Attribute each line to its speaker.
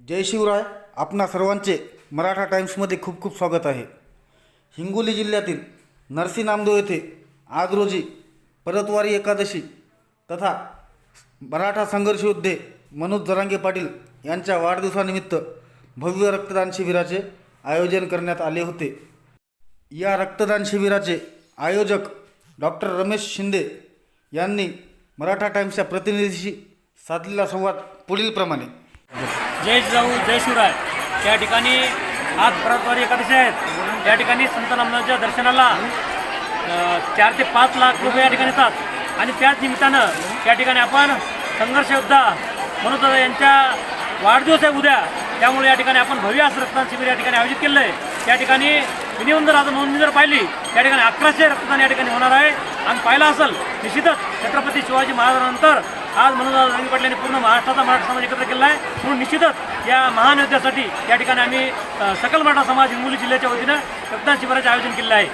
Speaker 1: जय शिवराय आपणा सर्वांचे मराठा टाइम्समध्ये खूप खूप स्वागत आहे. हिंगोली जिल्ह्यातील नरसी नामदेव येथे आज रोजी परतवारी एकादशी तथा मराठा संघर्ष योद्धे मनोज जरांगे पाटील यांच्या वाढदिवसानिमित्त भव्य रक्तदान शिबिराचे आयोजन करण्यात आले होते. या रक्तदान शिबिराचे आयोजक डॉक्टर रमेश शिंदे यांनी मराठा टाईम्सच्या प्रतिनिधीशी साधलेला संवाद पुढीलप्रमाणे.
Speaker 2: जय जाऊ जय शिवराय. त्या ठिकाणी आज परतवारी एकादशी आहेत त्या ठिकाणी संत नामदेवाच्या दर्शनाला चार ते पाच लाख रुपये या ठिकाणी येतात. आणि त्याच निमित्तानं त्या ठिकाणी आपण संघर्ष योद्धा म्हणून यांच्या वाढदिवस आहे उद्या. त्यामुळे या ठिकाणी आपण भव्य असं रक्तदान शिबिर या ठिकाणी आयोजित केलं आहे या ठिकाणी मिनिमम जर आता नोंदणी जर पाहिली या ठिकाणी अकराशे रक्तदान या ठिकाणी होणार आहे. आणि पाहिलं असेल निश्चितच छत्रपती शिवाजी महाराजांनंतर आज म्हणून रंगी पाटलांनी पूर्ण महाराष्ट्राचा मराठा समाज एकत्र केला आहे. म्हणून निश्चितच या महान युद्धासाठी या ठिकाणी आम्ही सकल मराठा समाज हिंगोली जिल्ह्याच्या वतीनं रक्तदान शिबिराचे आयोजन केलं आहे.